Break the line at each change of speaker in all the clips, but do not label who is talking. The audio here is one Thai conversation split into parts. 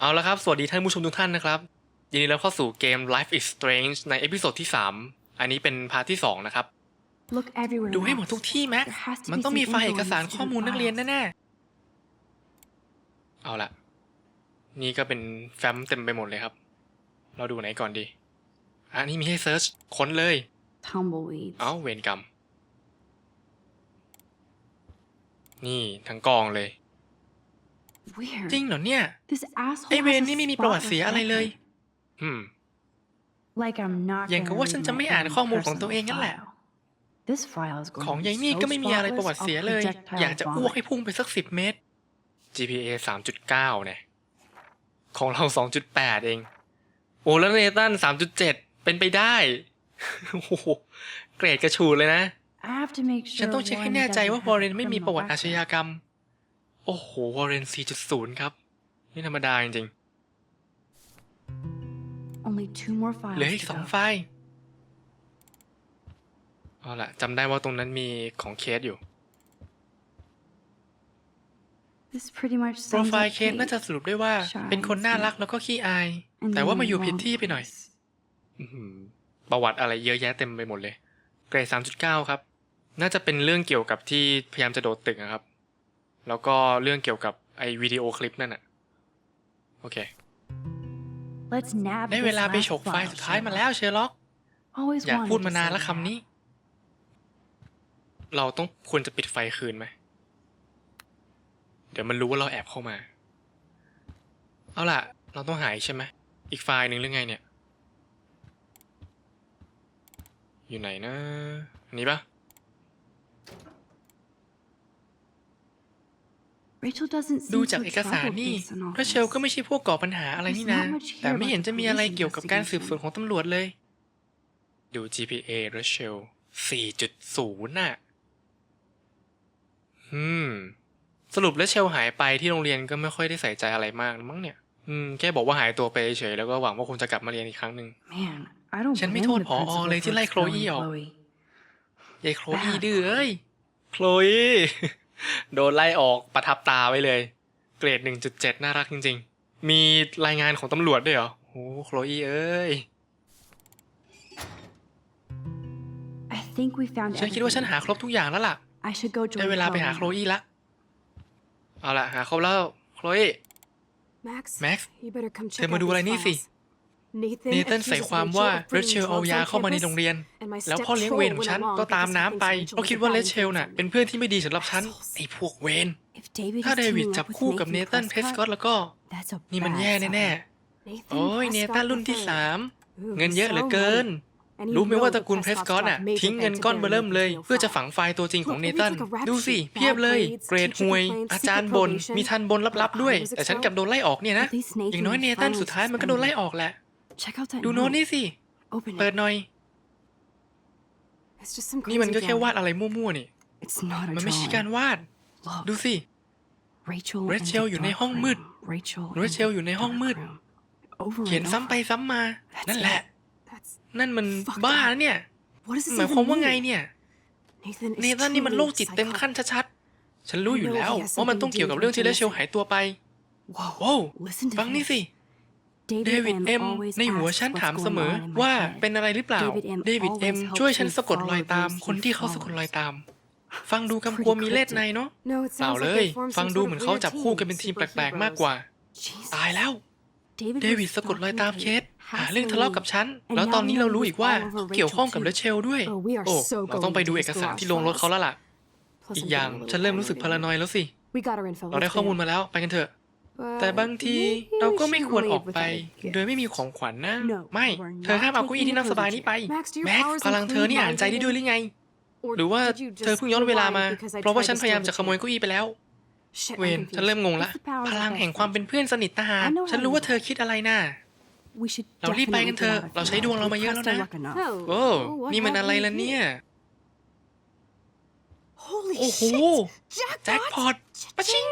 เอาละครับ สวัสดีท่านผู้ชมทุกท่านนะครับ ยินดีต้อนรับเข้าสู่เกม Life is Strange ในเอพิโซดที่ 3 อันนี้เป็นพาร์ทที่ 2 นะครับ
Look everywhere.
ดูให้หมดทุกที่แม็ก
There has to be
มันต้องมี
some
ไฟล์เอกสาร
influence
ข้อมูลนักเรียนแน่ๆ เอาละนี่ก็เป็นแฟ้มเต็มไปหมดเลยครับ เราดูไหนก่อนดี อันนี้มีให้เซิร์ชค้นเลย
Tumbleweeds.
เอ้าเวรกรรม นี่ทั้งกองเลย
Weird.
จริงเหรอเนี่ย
This asshole
ไอเว
has
ร
a
นี่ไม่มี
spot
ประวัติเสียอะไรเลย
reflected.
อืม
Like I'm not
อย่างกับ
gonna
ว่าฉัน
read
จะ
my
ไม่อ่าน
own
ข้อมูลของ
personal
ตัวเองนั่นแหละ
file. This file is going
ของ
to be
ยายนี่
so
ก็ไม่มีอะไรประวัติ
spotless,
เสีย
I'll
เลย
projectile
อยากจะอ้วก
vomit.
ให้พุ่งไปสักสิบเมตร GPA สามจุดเก้าเนี่ย ของเราสองจุดแปดเอง โอ้แล้วเนตันสามจุดเจ็ดเป็นไปได้ โอ้โห เกรดกระชูดเลยนะ
I have to make
ฉัน
sure
ต้องเช็คให้
Warren
แน่ใจ
doesn't
ว่า
have
วอ
a
ร์เรนไม่มีประวัติอา
criminal
ชญา
record.
กรรม โอ้โห วอร์เรน 4.0 ครับนี่ธรรมดาจริง
Only two more
ๆ
files
เหลืออีก
to
สอง
go.
ไฟล์เอาล่ะจำได้ว่าตรงนั้นมีของเคสอยู่
This pretty much
โปร
sums
ไฟล์
up
เคสน่าจะ
Kate.
สรุปได้ว่า เป็นคนน่ารักแล้วก็ขี้อาย
And
แต่ว่า
then
มาอยู่
the
ผิด
wrong
ที่ไปหน่อย
place.
อื้อหือประวัติอะไรเยอะแยะเต็มไปหมดเลย เกรด 3.9 ครับ น่าจะเป็นเรื่องเกี่ยวกับที่พยายามจะโดดตึกนะครับ แล้วก็เรื่องเกี่ยวกับไอวิดีโอคลิปนั่นอะโอเค
Let's nab
ได้
this
เวลาไป
last
ฉกไฟล์
file,
สุดท้ายมา
Sherlock.
แล้วเชอร์ล็อก
Always
อยาก
wanted
พูด
to
มานาน
say
แล้ว
that.
คำนี้ เราต้องควรจะปิดไฟคืนไหม เดี๋ยวมันรู้ว่าเราแอบเข้ามา เอาล่ะ เราต้องหายใช่ไหม อีกไฟล์หนึ่งหรือไงเนี่ย อยู่ไหนนะ อันนี้ปะ
Rachel doesn't
ดู
seem
จาก
so
เอกสาร
troubled
นี่
based on all
รัชเชล
this.
ก็ไม่ใช่พวกก่อปัญหาอะไรนี่นะ
There's not much here
แต่ไม่เห็นจะมีอะไร
about the
เกี่ยวกับการสืบสวน
investigation.
ของตำรวจเลย ดู GPA รัชเชล4.0น่ะอืม สรุปรัชเชลหายไปที่โรงเรียนก็ไม่ค่อยได้ใส่ใจอะไรมากมั้งเนี่ย อืม แค่บอกว่าหายตัวไปเฉยๆแล้วก็หวังว่าคงจะกลับมาเรียนอีกครั้งหนึ่ง
Man, I don't
ฉันไม่
blame
โทษ
the
ผอ
principal
เลยที่
for
ไล่โคล
expelling
อี้ออก
Chloe.
ยายโคลอี้ดื้อเอ้ย โคลอี้ โดนไล่ออกประทับตาไว้เลย เกรด 1.7 น่ารักจริง ๆ มีรายงานของตำรวจด้วยเหรอโอ้โคลอี้เอ้ย
I think we found
ฉันคิดว่าฉัน
everything.
หาครบทุกอย่างแล้วล่ะ
I should go
ได้
join
เวลาไปหา
Chloe.
โคลอี้ละ เอาล่ะ หาครบแล้วโคลอี้
Max,
Max,
you better come
เธ
check
อมา
out
ดูอะไร
these
นี่สิ
files. Nathan
เนเธน
accuses
ใส่ความ
Rachel
ว่า
of
เร
bringing
เชล
drugs
เอา
on
ยาเข้ามาใน
campus,
โรงเรียน
and my
แล้วพ่อ
step
เลี้ยง
troll
เวรของ
went
ฉัน
along
ก็
because
ตาม
he
น้ำไป
thinks Rachel
เพราะ
was
คิดว่าเล
providing
เชล
food
น่ะ
for me.
เป็นเพื่อนที่ไม่ดีสำหรับฉัน
Assholes.
ไอ้พวกเวน
If David
ถ้า
is
เดวิด
teaming
จับ
up with
คู่กับเน
Nathan
ตันเพสกอต
Prescott,
แล้วก็
that's a
นี่มัน
bad
แย่แน่
sign.
ๆโอ้ย
Nathan
เนตัน
Prescott
รุ่นที่
the
สาม
third. Ooh,
เงินเยอะ
he's
เหลือ
so
เกิน
money. And you
รู้ไหม
know
ว่า
the
ตระกูลเพส
Prescotts
กอต
got
อะ
major
ทิ้งเงิน
bank to
ก้อน
their
เบอร์เริ่มเลย
Nathan
เพื่อจะ
file.
ฝังไฟล์ตัวจริงของ
Look,
เน
it
ตัน
reads like a rap
ดูสิ
sheet.
เพียบ
Bad
เลย
grades,
เกรด
teacher
ห่วย
complaints,
อาจารย์
secret
บน่
probation.
มีทันบนลับๆด้วย
I was
แต่ฉันกลับโดนไล่ออกเนี่ยนะ
At least
อย่างน้อย
Nathan
เน
was
ตัน
finally
สุดท้ายมันก็โดนไล่ออกแหละ
Check out that
ดูโน้ต
note.
นี่สิ
Open
เปิด
it.
หน่อย
It's just some
นี่มัน
crazy
ก็แค่
drawing.
วาดอะไรมั่วๆนี่
It's not a
มันไม่ใช่การ
drawing.
วาด
Look,
ดูสิ
Rachel,
Rachel
in the
อยู่ใน
dark
ห้องมืด
room. Rachel, in
Rachel
the
อยู่ในห้อง
dark
มืด
room. Over
เขียน
and
ซ้ำไป
over.
ซ้ำมา
That's
นั่นแหละ
it. That's
นั่นมัน
Fucked
บ้า
up.
นะเนี่ย
what does this
หมายความ
even
ว่าไง
mean?
เนี่ย
Nathan
เน
is
ตันนี่มันโรค
truly
จิตเต็มขั้น
psychotic.
ชัดๆ ฉันรู้อยู่แล้ว
I know he has
ว่ามันต้อง
something to
เกี่ยวกับ
do
เรื่อง
with
ที่เล
Rachel
เชลหายตัวไป
Whoa.
โว้ว
Listen to
ฟังนี่
this.
สิ เด
David
วิด
M.
เอ็ม
always
ในหัว
asks
ฉัน
what's
ถามเส
going
มอ
on in my
ว่า
head.
เป็นอะไรหรือเปล่า
David M.
เดวิดเอ็ม
always
ช่วย
helps
ฉัน
me
สะกดรอยตาม
follow
คนที่เขา
those
สะกด
he
รอยตาม
follows.
ฟังดู
It's
กำกวม
pretty
มีเลสใน
cryptic.
เนาะ
No, it
เปล่า
sounds
เล
like
ย
they formed
ฟัง
some
ดู
sort
เหมื
of
อนเขา
weird
จับคู่
team,
กันเป็นทีมแปลกๆมาก
superheroes.
กว่า
Jesus.
ตายแล้ว
David
เด
was
วิดสะกดรอยตาม
stalking
เคส
Kate,
หาเรื่องทะเลาะกับฉัน
hassling me,
แล้ว
and
ตอน
now
นี้
he
เรา
knows
รู้
it
อี
was
กว่า
all over
เกี่ยวข้อง
Rachel
กับ
too.
เลเชลด้วย
Oh, we are
โอ้
so
เราต้อง
going
ไปดู
through
เอ
his
กสาร
garage
ที่ลงรถ
files.
เขาแล้วล่ะ
Plus,
อีก
I'm
อย่าง
getting a
ฉัน
little
เริ่มรู้สึก
paranoid
พารานอยแล้วสิ
We got our info.
เราได้
let's
ข้อ
get
มูล
it.
มาแล้วไปกันเถอะ
But
แต่บางที
maybe
เราก็
we
ไม่
should
ควรออก
leave
ไป
without a gift.
โดยไม่มีของขวัญนะ
No,
ไม่
we're
เธอห้ามเอา
not
เก้าอี้ที่นั่ง
taking
ส
the
บายนี้ไป
Max, do your
แม็ก
powers
พลังเธอนี่
include
อ่านใจได้
mind
ด้วยหรือไง
Or
หรือว่า
did you
เธอ
just
เพิ่งย้อนเวลามา
rewind because I
เพราะว่า
tried
ฉัน
to
พยายาม
steal
จะ
the
ขโมย
kid?
เก้าอี้ไปแล้ว
Shit,
เว
I'm
น
confused.
ฉันเริ่มงงละ
What's the powers
พ
of
ลัง
best
แห่งความเป็น
friends?
เพื่อนสนิทนะฮะ
I know
ฉัน
how
รู้
you
ว่า
do
เธอคิดอะไรน่ะ
We should
เรารีบไป
definitely
กัน
get
เถอะ
out of
เราใช้
here.
ดวงเรามาเยอะ
We
แล้ว
pressed
นะ
our luck enough.
โอ้
Oh, what
นี่มันอะไร
happened
ล่ะเนี่ย
Holy
โอ้โห
shit!
แจ็คพอตปะชิง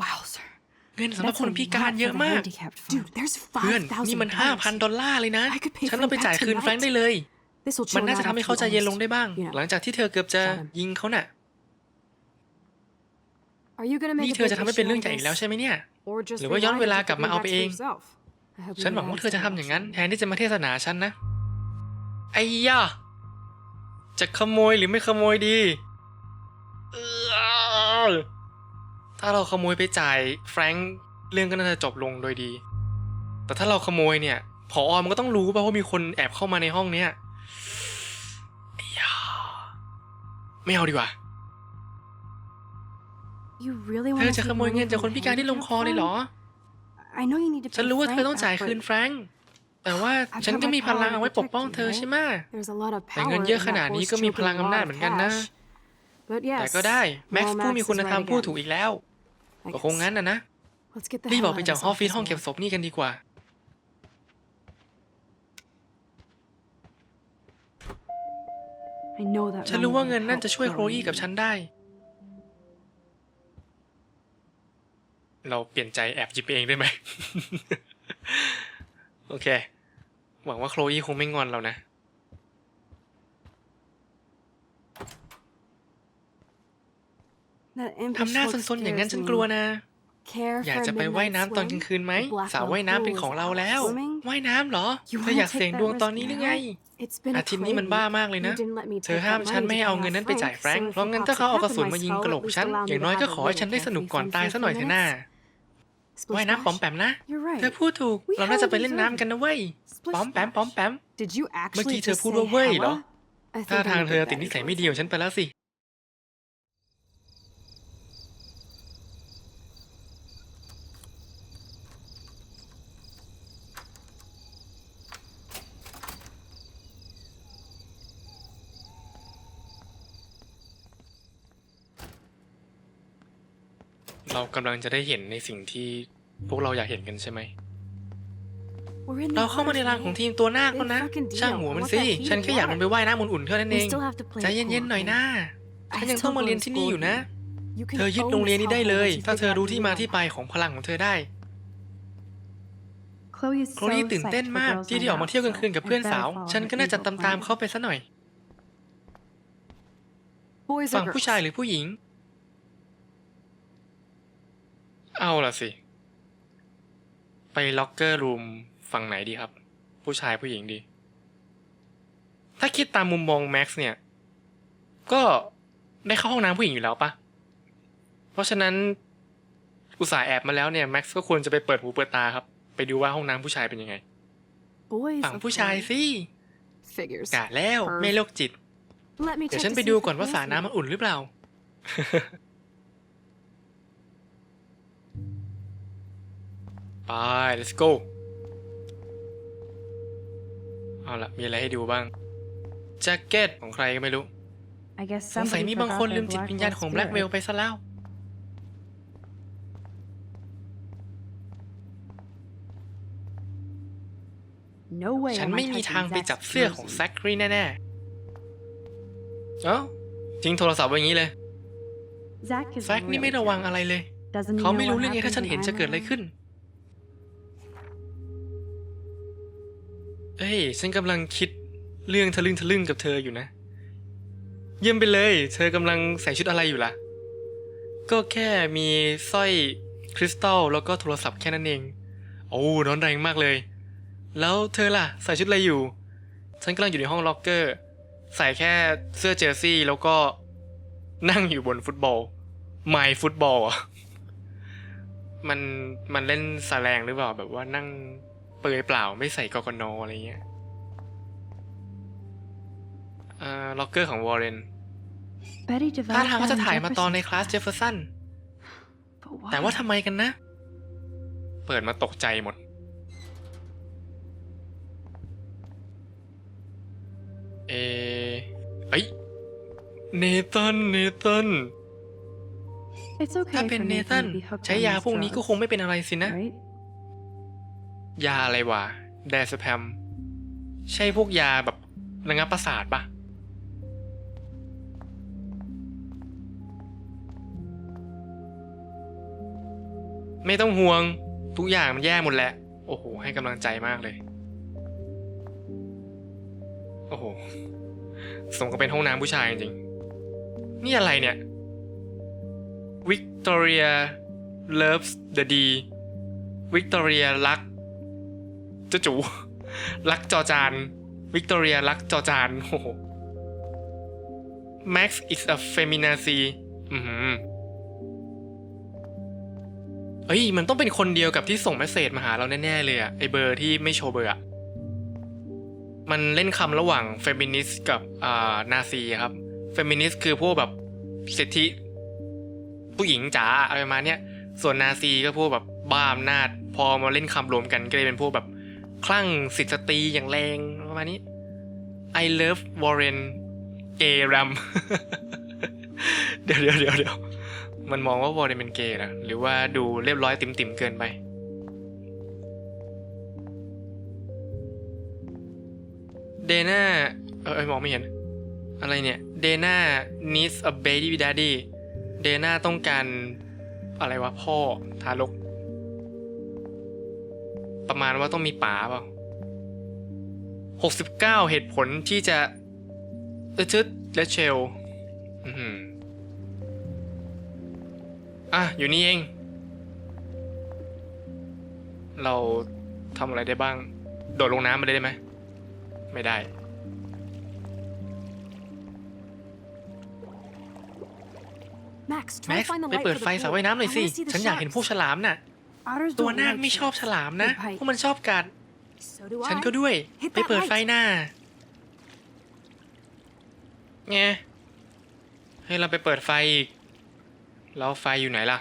Wow, sir.
เงินสำหรับ
That's
คน
a
พิการ
lot
เย
for
อะ
the
มาก
handicapped fund. Dude, there's
เพื่อน
five
นี่
thousand
มันห้าพันดอลลาร์เลยนะ
I could pay
ฉัน
for
เอาไป
them
จ่าย
back
คืน
tonight.
แฟรงค์ได้เลย
This will
มัน
chill
น่า
him
จะ
out
ทำให้
after
เขา
we
ใจเย็นลง
almost-
ได้บ้าง
you know,
หลังจากที่เธอเกือบจะ
shot him.
ยิงเขาน่ะ
Are you gonna make
นี่
a
เธอ
big
จะทำให้เป็น
issue
เรื่อง
out
ใหญ่
of
อีกแล้ว
this?
ใช่ไหมเนี่ย
Or just
หรือว่าย้อน
rewind
เว
it
ลา
to
กลับ
put
มา
me
เอา
back
ไป
to
เอง
yourself. I hope you
ฉันหวัง
never
ว่าเธอจะทำอย่างนั้น
understand
แทนที่จะมาเทศนาฉันนะ ไอ้ยะจะขโมยหรือไม่ขโมยดี เออ ถ้าเราขโมยไปจ่ายแฟรงค์เรื่องก็น่าจะจบลงโดยดี แต่ถ้าเราขโมยเนี่ยพอมันก็ต้องรู้ป่ะว่ามีคนแอบเข้ามาในห้องเนี้ยไอ้ยะไม่เอาดีกว่า
You really
เธ
want
อจะขโมยเงินจากคนพิการที่ลงคอเลยเหรอ
I know you need to
ฉัน
pay
รู้ว่าเธอ
Frank
ต้องจ่าย
back,
คืน
but
แฟรงค์แต่ว่าฉันก็มีพลังเอาไว้ปกป้องเธอใช่ไหม
There's a lot of
แต่
power
เงินเยอะ
in
ขนาด
that
นี้
horse
ก็มี
choking
พลัง
a
อำ
lot
นาจ
of
เหมือนกันนะ
cash. But
แต่
yes,
ก็ได้ แม็กซ์
Well,
ผู้
Max
มีคุณ
is
ธรรม
right
พูด
again.
ถูกอีกแล้ว
I
ก็คง
guess.
งั้นนะนะ
Let's get the
รีบ
hell
ออกไป
out of
จาก
this
ห้องฟิต
office
ห้องเก็บ
now.
ศพนี่กันดีกว่า
I know that
ฉัน
money
รู้ว่า
will
เงินนั่น
help
จะช่วยโคล
Chloe.
อี้กับฉันได้ เราเปลี่ยนใจแอบหยิบเองได้ไหม โอเค หวังว่าโคลอี้คงไม่งอนเรานะ
That impish
ทำหน้า
look
ซนๆอย่างนั้น
scares
ฉัน
me.
กลัวนะ
Care
อยาก
for a
จะไปว่าย
midnight
น้ำตอนกลาง
swim?
คืนไหม
The Black
สระ
Belt
ว่ายน้ำเป็น
Pool
ของ
is
เราแล้ว
swimming?
ว่ายน้ำเหรอ
You
เธออยาก
wanna
เสี่ยง
take
ดวง
that
ตอนนี้
risk
หรือไง
now? It's been
อา
a
ทิตย์นี้มัน
crazy.
บ้ามากเลยนะ
You didn't let me
เธอ
take
ห้าม
that
ฉัน
money
ไม่
to
ให้เอา
pay
เงิน
off
นั้นไปจ่าย
Frank,
แฟรงค์
so
เพราะ
if
งั้
he
นถ้า
pops
เขา
a
เอา
cap
กระ
in
สุน
my
มายิง
skull,
กระโหล
at
ก
least
ฉัน
allow me
อย่าง
to
น้อยก็
have
ข
a
อให้ฉันได้
little
สนุกก่อน
caffeine
ตาย
for
ซะหน่อยเถ
three
อะหน้า
minutes.
ว่าย
Splish
น้ำป๋อม
splash.
แปมนะ
You're right.
เธอพูดถูก
We
เราน่าจะไป
hella
เล่นน้ำกันนะเว้ย
Splish
ป๋อมแปม
splash.
ป๋อมแปม
Did you actually
มื่อกี้เธอ
just
พูด
say
ว่าเว้ยเหรอ
hella? I
ถ้า
think
ทาง
I'm
เธอ
good
ติด
at
นิสัย
it.
ไม่ดีของฉันไปแล้วสิ เรากำลังจะได้เห็นในสิ่งที่พวกเราอยากเห็นกันใช่ไหม
We're in the
เราเข้ามาใน
water,
รางของ
right?
ทีมตัวนาค
Big
แล้วนะ
fucking deal.
ช่างหัวมัน
I want
สิ
that heated
ฉันแค่อยากลงไป
water.
ว่ายน้ำอุ่นๆเท่านั้นเอ
We
ง
still have to play
ใจ
it
เย็น
cool,
ๆหน่อย
okay?
นะ
I
ฉันยัง
still
ต้องมา
go
เรียน
to
ที่นี่
school
อยู่นะ
You can
เธอยึด
own
โรงเรียน
this
นี้ได้
hellhole
เลย
once you
ถ้าเธอ
figure out
รู้
who
ที่
you
มา
are.
ที่ไปของพลังของเธอได้
Chloe is
โคลี่
so
ตื่นเต้น
psyched for
มาก
girls'
ที่
night
ได้ออกมา
out,
เที่ยวกลางคืน
so
กับเพื่อน
I better
สาว
follow
ฉัน
her
ก็น่าจะ
evil
ตามตาม
plan.
ๆเขาไปซะหน่อย
Boys
ฝั่
or
งผู้
girls?
ชายหรือผู้หญิง เอาล่ะสิ ไปล็อกเกอร์รูมฝั่งไหนดีครับ ผู้ชายผู้หญิงดี ถ้าคิดตามมุมมองแม็กซ์เนี่ย ก็ได้เข้าห้องน้ำผู้หญิงอยู่แล้วปะเพราะฉะนั้น อุตส่าห์แอบมาแล้วเนี่ยแม็กซ์ก็ควรจะไปเปิดหูเปิดตาครับ ไปดูว่าห้องน้ำผู้ชายเป็นยังไง
Boys
ฝั่ง
of
ผู้ชาย
course.
สิ
Figures.
กะแล้ว
Perv.
ไม่โรคจิต
Let me
เดี๋ยว
check
ฉัน
to
ไป
see
ดู
if
ก่อน
the
ว่าสระ
clothes
น้ำมันอุ่นหรือเปล่า ไป let's go เอาละมีอะไรให้ดูบ้างแจ็คเก็ตของใครก็ไม่รู้
I guess
สงสัย
somebody
มีบางคน
forgot
ลื
their
มจิต
Blackwell
วิญญาณของแบล็กเวล
spirit.
ไปซะแล้ว
No way
ฉัน
am I
ไม่มี
touching
ทางไป
Zach's
จับเสื้อของ
jersey.
แซคครีแน่ๆ เอ้าทิ้งโทรศัพท์ไว้อย่างนี้เลย
Zach is
แซคนี่
really
ไม่ระวัง
careless.
อะไรเลย
Doesn't he
เขา
know
ไม่
what
รู้เรื่องไงถ้า
happens
ฉัน
when
เห็น
I'm
จะเกิดอะไร
around?
ขึ้น เอ้ย ฉันกำลังคิดเรื่องทะลึ่งทะลึ่งกับเธออยู่นะ เยี่ยมไปเลย เธอกำลังใส่ชุดอะไรอยู่ล่ะ ก็แค่มีสร้อยคริสตัลแล้วก็โทรศัพท์แค่นั้นเอง โอ้ร้อนแรงมากเลย แล้วเธอล่ะ ใส่ชุดอะไรอยู่ ฉันกำลังอยู่ในห้องล็อกเกอร์ ใส่แค่เสื้อเจอร์ซี่แล้วก็นั่งอยู่บนฟุตบอลไมฟุตบอลอะมันมันเล่นสแลงหรือเปล่าแบบว่านั่ง เปลือยเปล่าไม่ใส่กอกนออะไรเงี้ยอ่าล็อกเกอร์ของวอร์เรน
Betty
ถ้า
developed
ทางว่าจะ
that in
ถ่ายมาตอนใน
Jefferson's
คลาสเจฟเฟอร์สัน
But why?
แต่ว่าทำไมกันนะ เปิดมาตกใจหมด เอเอ้ยเนตันเนตัน
It's okay
ถ้าเป็น
for
เน
Nathan
ตัน
to be hooked
ใช้
on
ยา
these
พวกนี้ก็
drugs,
คงไม่เป็นอะไรสินะ
right?
ยาอะไรวะแดสแพม ใช่พวกยาแบบระงับประสาทปะไม่ต้องห่วง ทุกอย่างมันแย่หมดแหละ โอ้โห ให้กำลังใจมากเลย โอ้โห สมกับเป็นห้องน้ำผู้ชายจริงๆ นี่อะไรเนี่ย Victoria loves the D วิกตอ เรียรักจจูรักจอจานวิกตอเรียรักจอจานโอ้โห Max is a feminazi อือหือเอ้ย มันต้องเป็นคนเดียวกับที่ส่งเมสเซจมาหาเราแน่ ๆ เลยอะไอเบอร์ที่ไม่โชว์เบอร์อะมันเล่นคำระหว่างเฟมินิสต์กับอ่านาซีครับเฟมินิสต์คือพวกแบบสิทธิ ผู้หญิงจ๋าอะไรประมาณเนี้ยส่วนนาซีก็พวกแบบบ้าอำนาจ พอมาเล่นคำรวมกันก็เลยเป็นพวกแบบ คลั่งสิทธิสตรีอย่างแรงประมาณนี้ I love Warren gay ram เดี๋ยวเดี๋ยวเดี๋ยวเดี๋ยวมันมองว่าวอร์เรนเป็นเกย์นะหรือว่าดูเรียบร้อยติ่มๆเกินไป เดน่าเออเอยมองไม่เห็น อะไรเนี่ยเดน่า needs a baby daddy เดน่าต้องการอะไรวะพ่อทารก ประมาณว่าต้องมีป๋าเปล่าหกสิบเก้าเหตุผลที่จะเออชึดและเชลอือหืออะ อยู่นี่เอง เราทำอะไรได้บ้าง โดดลงน้ำมาได้ไหม ไม่ได้
Max,
แม็
try
ก
to find the
ไป
light
เปิด
for
ไฟ
the
สระ
pool.
ว่ายน้ำหน่อย
I
สิ
wanna see the
ฉันอยากเห็น
sharks.
พวกฉลามน่ะ
Otters
ตัว
don't
นาค
like
ไม่ชอบ
sharks.
ฉลามนะ
They bite.
พวกมันชอบกัด
So do
ฉัน
I.
ก็ด้วย
Hit
ไป
that
เปิดไฟ
light.
หน้าไงให้เราไปเปิดไฟอีก แล้วไฟอยู่ไหนล่ะ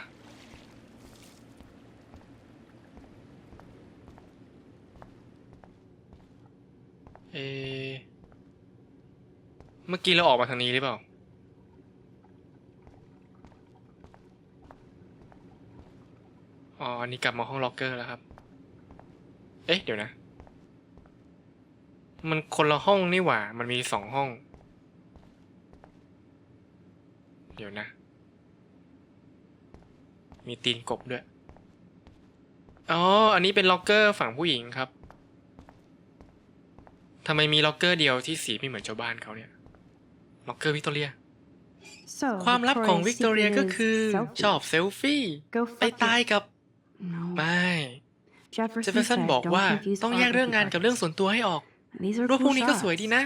เอะเมื่อกี้เราออกมาทางนี้หรือเปล่า อ๋ออันนี้กลับมาห้องล็อกเกอร์แล้วครับ เอ๊ะ เดี๋ยวนะ มันคนละห้องนี่หว่า มันมีสองห้อง เดี๋ยวนะ มีตีนกบด้วย อ๋อ อันนี้เป็นล็อกเกอร์ฝั่งผู้หญิงครับทำไมมีล็อกเกอร์เดียวที่สีไม่เหมือนชาวบ้านเขาเนี่ย ล็อกเกอร์วิกตอเรีย
So,
ความลับของวิก
Victoria's
ตอเรีย
secret
ก็
is
คือ
selfies.
ชอบเซลฟี่
Go
ไป
fuck
ตาย
your-
กับ
No.
ไม่ เจฟ
Jefferson
เฟอร์สัน
said,
บอก
"Don't
ว่า
confuse
ต้องแยก
art
เรื่อง
with
งาน
art."
กับเรื่องส่วนตัวให้ออก
And These are
รูป
cool
พวกนี้ก็
shots.
สวยดีนะ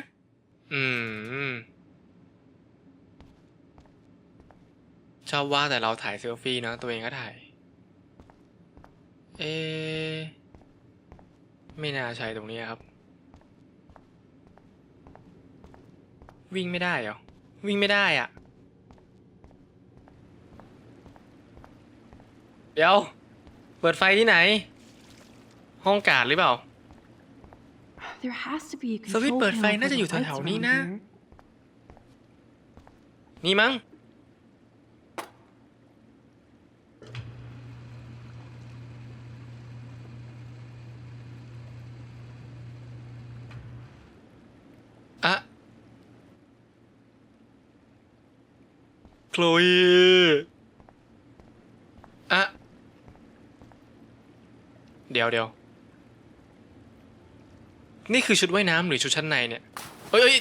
อืม ชอบว่าแต่เราถ่ายเซลฟี่เนอะตัวเองก็ถ่าย เอะไม่น่าใช่ตรงนี้ครับ วิ่งไม่ได้เหรอ วิ่งไม่ได้อะ เดี๋ยว เปิดไฟที่ไหน ห้องการ์ดหรือเปล่า
There has to be a
สวิตช์
control
เปิดไฟ
panel
น่า
for
จะ
the
อยู่
lights
แถวๆนี้
around
นะ
here.
นี่มั้ง อะโคลยอะ เดี๋ยวเดี๋ยวนี่คือชุดว่ายน้ำหรือชุดชั้นในเนี่ยเอ้ยเอ้ย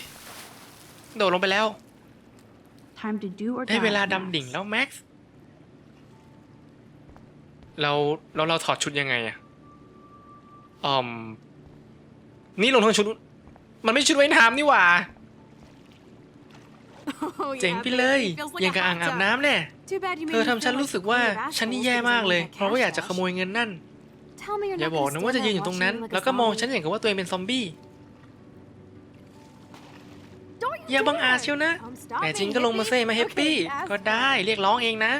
โดดลงไปแล้ว
Time to do or
ได้
die,
เวลา
Max.
ดำดิ่งแล้วแม็กซ์เราเราเราถอดชุดยังไงอะอืมนี่ลงทั้งชุด มันไม่ชุดว่ายน้ำนี่หว่า
Oh,
เจ๋ง
yeah,
ไปเลย
baby. Feels like
ยัง
a
กับอ่าง
hot
อาบ
tub.
น้ำแน่
Too bad you
เธ
made
อ
me
ทำฉัน
feel
รู้
like
สึก
a
ว่า
queen of
ฉันนี่
assholes
แย่
because
มาก
I
เลย
made
เพราะว่าอยากจะ
cash
ขโมยเงินนั่น
Tell me you're
อย่า
not
บอก
gonna
นะว่า
stand
จะยืน
there
อยู่ตรงนั้น
watching me like a
แล้วก็มอง
zombie.
ฉันอย่างกับว่าตัวเองเป็นซอมบี้
Don't you
อย่าบังอาจ
dare.
เชียวนะ
Come stop
แต่
me,
จริงก็ลงมา
hippie.
เซ่มาแฮปปี้
Okay,
ก็
ask
ได้
them.
เรียกร้องเองนะ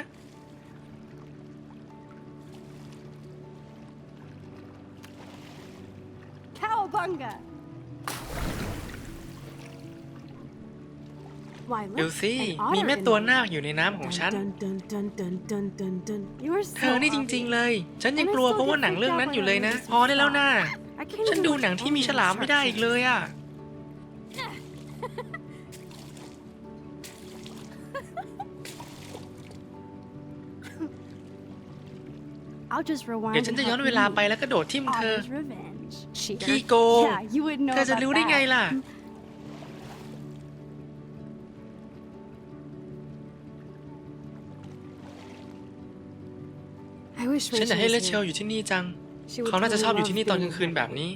Cowabunga!
Why,
ดู
look,
สิ
an otter
มีแม่
in
ตัว
there.
นาคอยู่ในน้ำของฉัน
Dun, dun, dun, dun, dun, dun, dun, dun. You are
เธอ
so
นี่จริง ๆ เลย ฉันยัง
And I
กลัว
still
เพราะว่า
get
หนัง
freaked
เรื่อง
out
นั้น
when
อยู่
I
เลยนะ
listen
พอได้แล้วนะ
I can't
ฉัน
even
ดู
watch
หนังที่มี
any
ฉลามไม่ได้
sharks
อีกเลยอะ
I'll just rewind
เดี๋ยวฉัน
and
จะย้อน
help
เวลา
you.
ไปแล้วก็โดดทิ่มเธอ
Otter's revenge.
ขี้
cheater.
โกง
Yeah, you wouldn't know
เธอจะ
about
รู้ได้ไง
that.
ล่ะ ฉันอยาก
Rachel
ให้เล
was
เชล
here.
อยู่ที่นี่จัง
She would
เขาน่าจะ
totally
ชอบอยู่
love
ที่นี่ตอนก
being
ลางคืน
with
แบบ
me.
นี้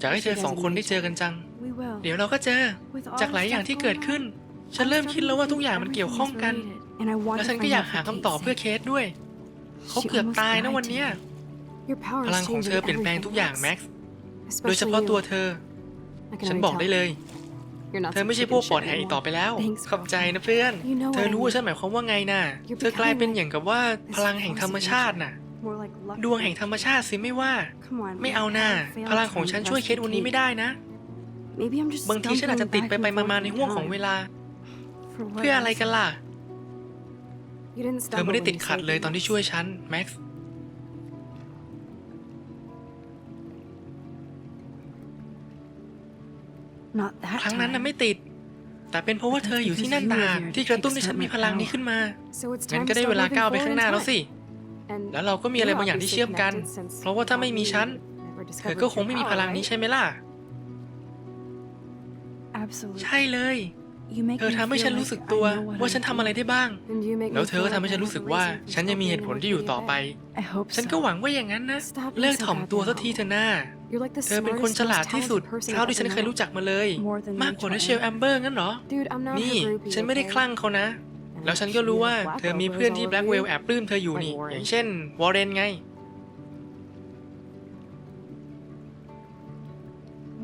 อยากให้เธอสองคนได้เจอกันจัง
We will.
เดี๋ยวเราก็เจอ
With all
จากหลายอย่างที่เกิดขึ้น ฉันเริ่มคิดแล้วว่าทุกอย่างมันเกี่ยวข้องกัน
And I want
และ
to
ฉันก็
find
อยาก
out
หา
for
คำตอบ
Kate's
เพื่อ
sake.
เคสด้วย เขา
She
เกือบ
almost
ตายนะ
died
วันเนี้ย
today. Your power
พ
is
ลังของเธอ
changing
เปลี่ยนแปลง
everything,
ทุกอย่าง
Max.
แม็กซ์
Especially
โดยเฉพาะ
you.
ตัวเธอ
I can
ฉัน
already
บอกได้
tell.
เลย
You're not
เธอ
some
ไม่ใช่
chicken
พวกปลอด
shit
ภัยอีกต่อ
anymore.
ไปแล้ว
Thanks,
ขอบใจนะเพื่อน
You know
เธอ
what I
รู้ว่า
mean.
ฉันหมายความว่าไงน่ะ
You're
เธอกลายเป็น
becoming
อย่างกับว่า
This
พลังแห่งธรรมชาติน่ะ
More like luck
ดวง
than
แห่งธรรมชาติสิไม่ว่า
Come on,
ไม่เอาหน้า
I failed
พลังของ
to
ฉันช่วยเคส
investigate.
วันนี้ไม่ได้นะ
Maybe I'm just
บางทีฉันอาจจะติดไป
stumbling
ไป
back and
มา
forth
ๆใน
in
ห่วงของ
time.
เวลา
For what
เพื่ออะไรกัน
reason?
ล่ะ
You didn't
เธอไม่ได้
stumble
ติด
when you
ขัด
saved
เลย
me,
ตอนที่
Max.
ช่วยฉันแม็กซ์
Not that
ครั้งนั้นน่ะ
time.
ไม่ติด แต่เป็นเพราะว่าเธออยู่ที่นั่นต่างที่กระตุ้นให้ฉันมีพลังนี้ขึ้นมา
So it's
งั้น
time
ก็
to
ได้
start
เวลา
moving
ก้าวไป
forward
ข้าง
in
หน้าแล้ว
time.
สิ
And
แล้วเราก็มีอะไรบางอย่างที่เชื่อมกัน เพราะว่าถ้าไม่มีฉัน เธอก็คงไม่มีพลังนี้ใช่ไหมล่ะ
Absolutely.
ใช่เลย
You make
เธอ
me
ทำให้
feel
ฉันรู้
like
สึก
I
ตัว
know what
ว่า
I'm
ฉันทำอะไร
doing.
ได้บ้าง
And you make me
แล้วเธอ
feel
ก็
like
ทำให้
I
ฉัน
have
รู้สึก
a
ว่า
reason to
ฉันยังมี
stop
เหตุผล
being
ที่อยู่
what
ต่อ
you
ไป
today. I hope
ฉัน
so.
ก็หวังว่าอย่างนั้นนะ
Stop being
เลิก
so
ถ่อมตัวสัก
goddamn
ทีเถอะหน้า
You're like the
เธอเป็นคน
smartest,
ฉลาด
most
ที่สุด
talented person
เท่า
I've
ที่ฉัน
ever
เคย
met.
รู้จักมาเลย
More than
มากกว่า
you
นะ
try.
เชลแอมเบอร์งั้นเหรอ
Dude, I'm not
นี่
her groupie,
ฉันไม่ได้
okay?
คลั่งเขานะ
And
แล้วฉัน
she
ก็รู้
has
ว่า
black
เธอมี
elbows
เพื่อนที่
all
แบล็ก
over
เว
you.
ลแอบปลื้มเธออยู่นี่
Like Warren.
อย่างเช่น วอร์เรนไง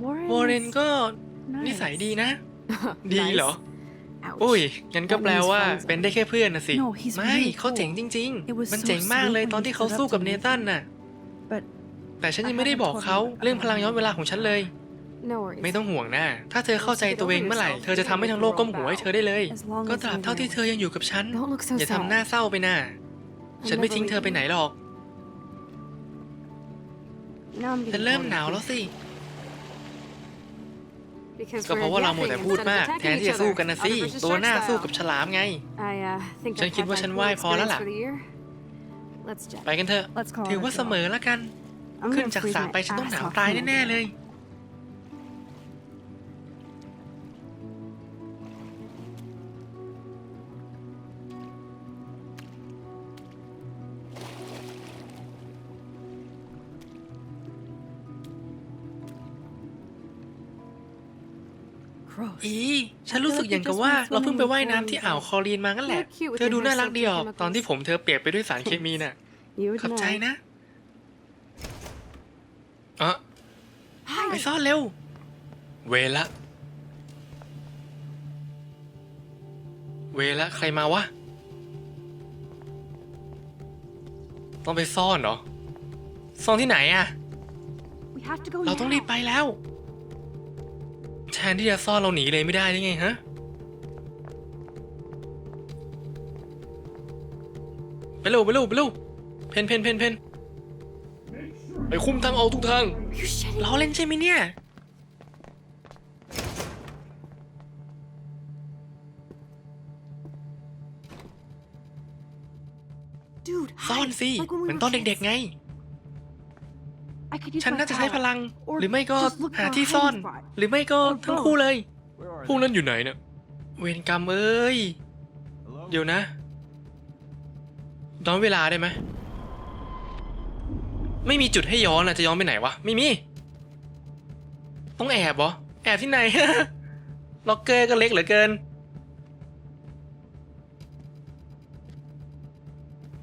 Warren
วอร์เรน
is
ก็
nice.
นิสัยดีนะ ดี
Nice?
เหรอ
Ouch.
อุ้ย งั้นก็
That
แปล
means
ว่า
friends
เป็นได้แค่เพื่อนนะสิ
No, he's
ไม่
really
เขาเจ๋ง
cool.
จริง
It was
ๆมัน
so
เจ๋งมากเลย
sweet
ตอน
when
ที่
he
เขา
stood
สู้
up
กับ
to
เน
me.
ตันน่ะ
But
แต่ฉัน
I
ยังไม่ได้
haven't
บอก
told
เขา
him
เรื่องพลัง
about
ย้อนเวลาของฉันเลย
no worries.
ไม่ต้องห่วงนะ ถ้าเธอเข้าใจตัวเองเมื่อไหร่ เธอจะทำให้ทั้งโลกก้มหัวให้เธอได้เลย
As long
ก็
as
ตราบ
you're
เท่าที่
there.
เธอยังอยู่กับฉัน
Don't look so
อย่า
sad.
ทำหน้าเศร้าไปน่ะ
I'll
ฉันไม่
never
ทิ้งเธอ
leave
ไป
you.
ไหนหรอก
Now I'm
ฉัน
getting
เริ่ม
bored
หนาว
of
แล้วสิ
Because
ก็เพราะ
we're
ว่าเราหมด
yapping
แต่พูด
instead of
มาก แทน
attacking
ที่จะ
each
สู้
other.
กันนะสิ
Otter versus
ตัว
shark
หน้า
style.
สู้กับฉลามไง
I uh, think
ฉัน
I've
คิด
had
ว่า
my
ฉัน
pool
ว่ายพอแล้ว
experience
ล่ะ
for the year. Let's jet.
ไปกันเถอะ
Let's call
ถือ
it a
ว่าเสม
draw.
อแล้วกัน
I'm
ขึ้น
gonna
จาก
freeze
สระ
my
ไปฉันต้อง
ass
หนาว
off
ตาย
from
แน่
it.
ๆเลย
Gross.
อีฉันรู้สึกอย่างกับว่า เราเพิ่งไปว่ายน้ำที่อ่าวคอรีนมางั้นแหละ เธอดูน่ารักดีออกตอนที่ผมเธอเปียกไปด้วยสารเคมีน่ะ
You would
ขอบใจ
know.
นะเอะ ไปซ่อนเร็ว เวละ เวละใครมาวะ ต้องไปซ่อนเหรอ ซ่อนที่ไหนอะ
We have to go
เราต้องรีบ
now.
ไปแล้ว แทนที่จะซ่อนเราหนีเลยไม่ได้ได้ไงฮะ ไปเร็วไปเร็วไปเร็วเพนเพนเพนเพน ไปคุมทางออกทุกทาง
Are you shitting?
ล้อเล่นใช่ไหมเนี่ย
Dude,
ซ่อน
hide.
สิ
Like when we
เหมือน
were
ตอนเด็ก
kids.
ๆไง
I could use
ฉัน
my
น่าจะใช้
power.
พลัง
Or
หรือไม่ก็
just look
หา
for a
ที่ซ่อน
hiding spot.
หรือไม่ก็
Or
ทั้ง
both.
คู่เลย
Where are
พวก
they?
นั้นอยู่ไหนเนี่ยเวรกรรมเอ้ย
Hello?
เดี๋ยวนะย้อนเวลาได้ไหม ไม่มีจุดให้ย้อนอะจะย้อนไปไหนวะ ไม่มี ต้องแอบเหรอ แอบที่ไหน ล็อกเกอร์ก็เล็กเหลือเกิน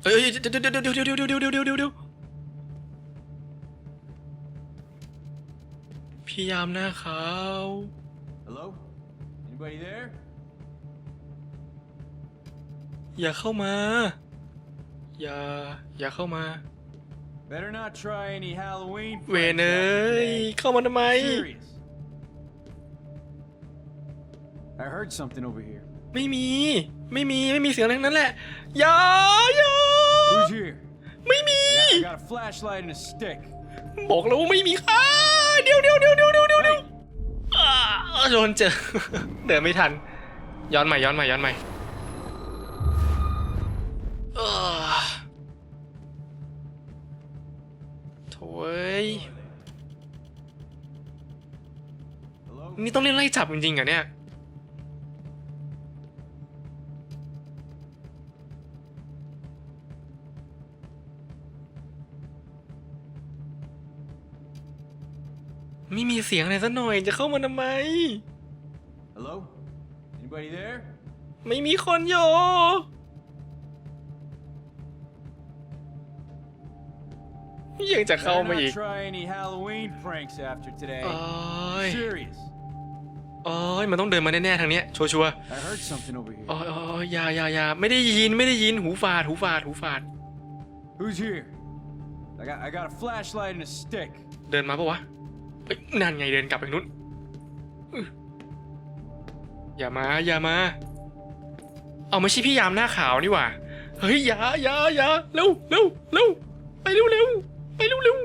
เอ้ยเดี๋ยวเดี๋ยวเดี๋ยวเดี๋ยวเดี๋ยวเดี๋ยวเดี๋ยวเดี๋ยวเดี๋ยวเดี๋ยวพี่ยามหน้าขาว
Hello? Anybody there?
อย่าเข้ามา อย่า อย่าเข้ามา
Better not try any Halloween
เว
pranks
เน
after
ย
today.
เข้ามาทำไม
Serious. I heard something over here.
ไม่มี ไม่มี ไม่มีเสียงอะไรทั้งนั้นแหละ อย่าอย่า
Who's here?
ไม่มี
I got a flashlight and a stick.
บอกแล้วว่าไม่มีค่ะเดี๋ยวเดี๋ยวเดี๋ยวเดี๋ยวเดี๋ยวเดี๋ยวเดี๋ยวอ่าโดนเจอ เดินไม่ทัน ย้อนใหม่ย้อนใหม่ย้อนใหม่เอ้อ โถ่เอ้ย
Hello?
นี่ต้องเล่นไล่จับจริงๆเหรอเนี่ย
Hello?
ไม่มีเสียงอะไรสักหน่อยจะเข้ามาทำไม
Hello? Anybody there?
ไม่มีคนอยู่ ยังจะเข้า
Better
มา
not
อีก
try any Halloween pranks after today.
โอ้ย
Serious.
โอ้ยมันต้องเดินมาแน่ๆทางเนี้ยชัวร์
I heard something over here.
ๆโอ้ยโอ้ยอยาอยาอยาไม่ได้ยินไม่ได้ยินหูฝาดหูฝาดหูฝาด
Who's here? I got I got a flashlight and a stick.
เดินมาปะวะเอ้ยนั่นไงเดินกลับไปนู้นอื้ออย่ามาอย่ามา เอาไม่ใช่พี่ยามหน้าขาวนี่หว่า เฮ้ยอย่าอย่าอย่าเร็วเร็วเร็วไปเร็วเร็ว ไปเร็วเร็ว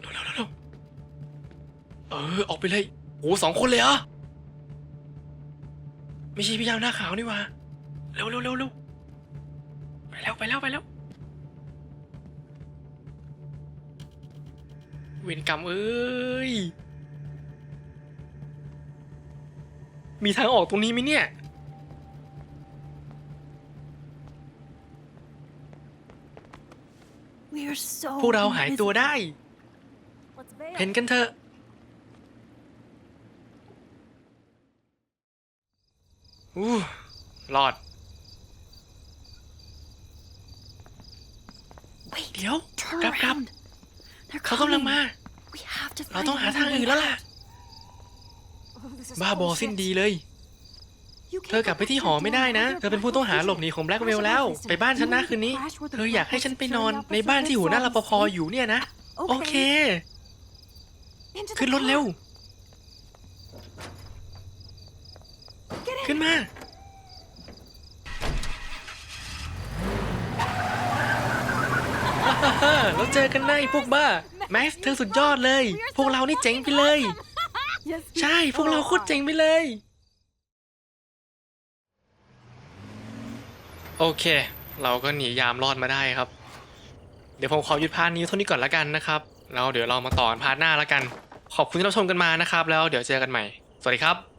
เร็วเร็วเร็วเออออกไปเลยโอ้สองคนเลยเหรอไม่ใช่พี่ยามหน้าขาวนี่ว่าเร็วเร็วเร็วเร็วไปแล้วไปแล้วไปแล้วเวรกรรมเอ้ยมีทางออกตรงนี้ไหมเนี่ย พวกเราหายตัวได้
Let's bail.
เห็นกันเถอะ อู้รอด
Wait,
เดี๋ยว
turn
กลับกลับ
around. They're
เขากำลัง
coming.
มา
We have to
เรา
find
ต้องหา
another
ทาง
way
อื่นแล้วล่ะ
out.
Oh, this is
บ้าบอ
bullshit.
สิ้นดีเลย
You
เธอกลับไปที่หอไม่ได้นะ เธอเป็นผู้ต้องหาหลบหนีของแบล็กเวลแล้ว ไปบ้านฉันนะคืนนี้ เธออยากให้ฉันไปนอนในบ้านที่หัวหน้ารปภอยู่เนี่ยนะ โอเค
Into the
ขึ้นรถเร็ว
car. Get in.
ขึ้นมาแล้วเจอกันได้พวกบ้า แม็กซ์เธอสุดยอดเลย พวกเรานี่เจ๋งไปเลย
Yes,
ใช่ พวกเราโคตรเจ๋งไปเลย โอเค เราก็หนียามรอดมาได้ครับ เดี๋ยวผมขอหยุดพาร์ทนี้เท่านี้ก่อนละกันนะครับ แล้วเดี๋ยวเรามาต่อกันพาร์ทหน้าละกัน ขอบคุณที่รับชมกันมานะครับ แล้วเดี๋ยวเจอกันใหม่ สวัสดีครับ